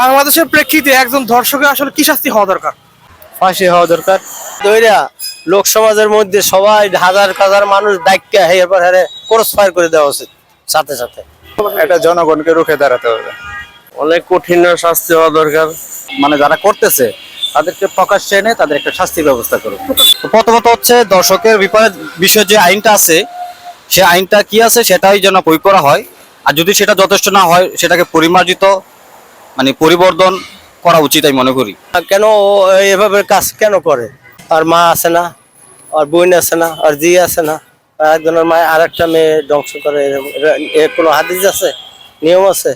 বাংলাদেশের প্রেক্ষিতে একজন ধর্ষকের আসলে কি শাস্তি হওয়া দরকার? ফাঁসি হওয়া দরকার। দইরা লোক সমাজের মধ্যে সবাই হাজার হাজার মানুষ ডাক্কা এরপর হারে ক্রস ফায়ার করে দেওয়া উচিত সাথে সাথে। এটা জনগণকে রুখে দাঁড়াতে হবে। অনেক কঠিন শাস্তি হওয়া দরকার। মানে যারা করতেছে তাদেরকে প্রকাশ্যে এনে তাদের একটা শাস্তি ব্যবস্থা করুন। প্রথমত হচ্ছে দর্শকের বিপরীত বিষয়ে যে আইনটা আছে সে আইনটা কি আছে সেটাই যেন প্রয়োগ করা হয়। আর যদি সেটা যথেষ্ট না হয় সেটাকে পরিমার্জিত মানে পরিবর্তন করা উচিত আমি মনে করি। কেন এভাবে কাজ কেন করে? আর মা আছে না, আর বোন আছে না, আর জি আছে না, আর একজনের মা আর একটা মেয়ে ধ্বংস করে কোনো হাদিস আছে? নিয়ম আছে?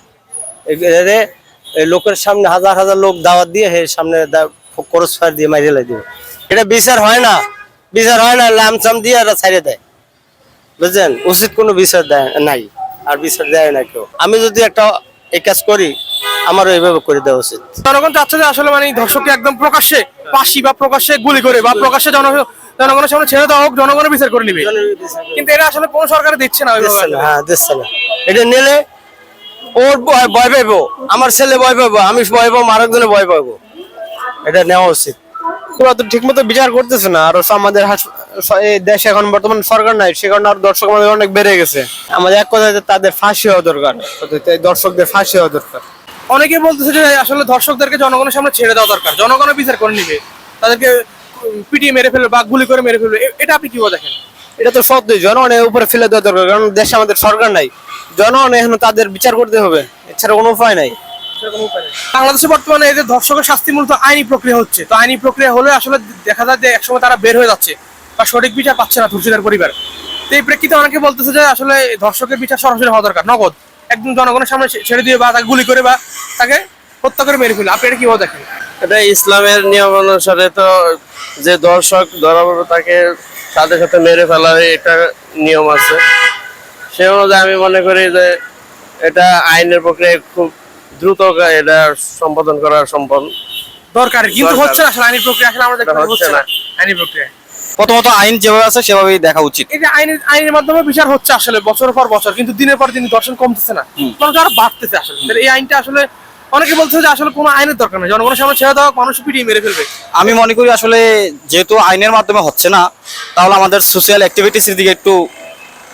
লোকের সামনে হাজার হাজার লোক দাওয়াত দিয়ে এর সামনে করস ফায়ার দিয়ে মারিয়ে লাই দিব। এটা বিচার হয় না। বিচার হয় না লামসাম দিয়ে এরা ছাড়িয়ে দেয়। বুঝলেন উচিত কোনো বিচার দেয়, নাই। আর বিচার দেয় না কেউ। আমি যদি একটা এই কাজ করি আমারও এইভাবে করে দেওয়া উচিত। জনগণ চাচ্ছে যে আসলে মানে ধর্ষককে একদম প্রকাশ্যে পাশি বা প্রকাশ্যে গুলি করে বা প্রকাশ্যে জন জনগণের সামনে ছেড়ে দেওয়া হোক জনগণের বিচার করে নিবে। কিন্তু এটা আসলে কোন সরকার দিচ্ছে না দিচ্ছে না, হ্যাঁ দিচ্ছে না। এটা নিলে ওর ভয় পাইবো। আমার ছেলে ভয় পাইবো আমি ভয় পাবো আরেকজনে ভয় পাবো। এটা নেওয়া উচিত। ওরা তো ঠিক মতো বিচার করতেছে না আর আমাদের দেশে এখন বর্তমান সরকার নাই সে কারণে আর দর্শক আমাদের অনেক বেড়ে গেছে। আমাদের এক কথায় যে তাদের ফাঁসি হওয়া দরকার। দর্শকদের ফাঁসি হওয়া দরকার। অনেকে বলতেছে যে আসলে ধর্ষকদেরকে জনগণের সামনে ছেড়ে দেওয়া দরকার। জনগণের বিচার করে নিবে। তাদেরকে পিটিয়ে মেরে ফেলবে বা গুলি করে মেরে ফেলবে। এটা আপনি কীভাবে দেখেন? এটা তো সত্যি জনগণের উপরে ফেলে দেওয়া দরকার। কারণ দেশে আমাদের সরকার নাই। জনগণ এখন তাদের বিচার করতে হবে। এছাড়া কোনো উপায় নাই। বাংলাদেশে বর্তমানে এই যে ধর্ষকের শাস্তি মূলত আইনি প্রক্রিয়া হচ্ছে। তো আইনি প্রক্রিয়া হলে আসলে দেখা যায় যে একসময় তারা বের হয়ে যাচ্ছে। বা সঠিক বিচার পাচ্ছে না ধর্ষিতার পরিবার। তো এই প্রেক্ষিতে অনেকে বলতেছে যে আসলে ধর্ষকের বিচার সরাসরি হওয়া দরকার। নগদ। একদম জনগণের সামনে ছেড়ে দিয়ে বা গুলি করে বা তাকে হত্যা করে মেরে ফেলে আপনি এটা কীভাবে দেখেন? এটা ইসলামের নিয়ম অনুসারে তো যে দর্শক ধরা পড়বে তাকে সাথে সাথে মেরে ফেলা হয় এটা নিয়ম আছে। সে অনুযায়ী আমি মনে করি যে এটা আইনের প্রক্রিয়া খুব দ্রুত এটা সম্পাদন করা সম্ভব। দরকার কিন্তু। হচ্ছে না আসলে আইনি প্রক্রিয়া। আসলে আমরা দেখতে হচ্ছে না না। আইনি প্রক্রিয়া। প্রথমত আইন যেভাবে আছে সেভাবেই দেখা উচিত। এই যে আইনের আইনের মাধ্যমে বিচার হচ্ছে আসলে বছর পর বছর। কিন্তু দিনের পর দিন দর্শন কমতেছে না। মানুষ আরও বাড়তেছে আসলে। এই আইনটা আসলে অনেকে বলছে যে আসলে কোনো আইনের দরকার নেই। জনগণের সামনে ছেড়ে দেওয়া মানুষ পিটিয়ে মেরে ফেলবে। আমি মনে করি আসলে যেহেতু আইনের মাধ্যমে হচ্ছে না তাহলে আমাদের সোশ্যাল অ্যাক্টিভিটিসের দিকে একটু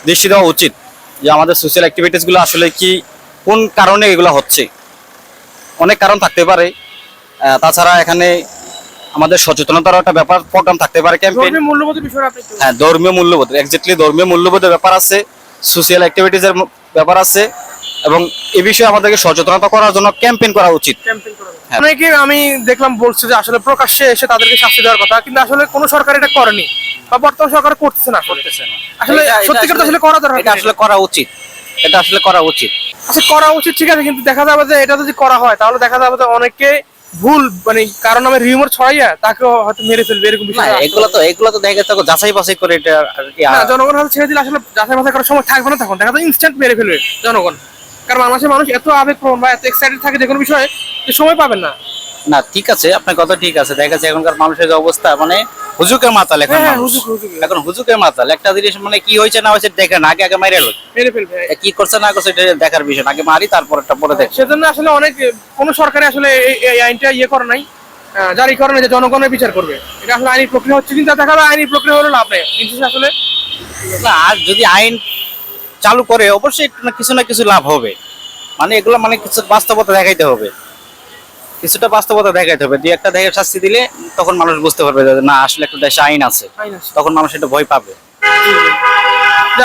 দৃষ্টি দেওয়া উচিত। যে আমাদের সোশ্যাল অ্যাক্টিভিটিসগুলো আসলে কি কোন কারণে এগুলো হচ্ছে? অনেক কারণ থাকতে পারে। তাছাড়া এখানে আমাদের সচেতনতার একটা ব্যাপার প্রোগ্রাম থাকতে পারে ক্যাম্পেইন হ্যাঁ ধর্মীয় মূল্যবোধ এক্স্যাক্টলি ধর্মীয় মূল্যবোধের ব্যাপার আছে সোশ্যাল অ্যাক্টিভিটিসের ব্যাপার আছে। এবং এ বিষয়ে আমাদেরকে সচেতনতা করার জন্য ক্যাম্পেইন করা উচিত। ক্যাম্পেইন করা হবে। হ্যাঁ। অনেকে আমি দেখলাম বলছে যে আসলে প্রকাশ্যে এসে তাদেরকে শাস্তি দেওয়ার কথা কিন্তু আসলে কোন সরকার এটা করেনি বা বর্তমান সরকার করতেছে না করতেছে না। আসলে সত্যিকার আসলে করা দরকার এটা আসলে করা উচিত। এটা আসলে করা উচিত। আচ্ছা করা উচিত ঠিক আছে কিন্তু দেখা যাবে যে এটা যদি করা হয় তাহলে দেখা যাবে যে অনেকে ভুল মানে কারণ নামে রিউমার ছড়াইয়া তাকে হয়তো মেরে ফেলবে এরকম বিষয় এগুলো তো এগুলো তো দেখা যাচ্ছে যাচাই বাছাই করে এটা আর কি জনগণ হয়তো ছেড়ে দিলে আসলে যাচাই বাছাই করার সময় থাকবে না তখন। দেখা যায় ইনস্ট্যান্ট মেরে ফেলবে জনগণ। কারণ বাংলাদেশের মানুষ এত আবেগপ্রবণ বা এত এক্সাইটেড থাকে যে কোনো বিষয়ে যে সময় পাবেন না। না ঠিক আছে আপনার কথা ঠিক আছে। দেখা যাচ্ছে এখনকার মানুষের যে অবস্থা মানে হুজুকের মাতাল এখন হ্যাঁ। এখন হুজুকের মাতাল। একটা জিনিস মানে কি হয়েছে না হয়েছে দেখে না আগে আগে মাইরে মেরে ফেলবে কি করছে না করছে এটা দেখার বিষয়। আগে মারি তারপর একটা পরে দেখ সেজন্য আসলে অনেক কোন সরকারে আসলে এই- আইনটা ইয়ে করে নাই। জারি করে নাই যে জনগণের বিচার করবে। এটা আসলে আইনি প্রক্রিয়া হচ্ছে কিন্তু দেখা আইনি প্রক্রিয়া হলো লাভ নেই। কিন্তু আসলে আর যদি আইন চালু করে অবশ্যই কিছু না কিছু লাভ হবে। মানে এগুলো মানে কিছু বাস্তবতা দেখাইতে হবে। কিছুটা বাস্তবতা দেখাইতে হবে। দুই একটা দেখে শাস্তি দিলে তখন মানুষ বুঝতে পারবে যে না আসলে একটা দেশে আইন আছে। আইন আছে। তখন মানুষ এটা ভয় পাবে।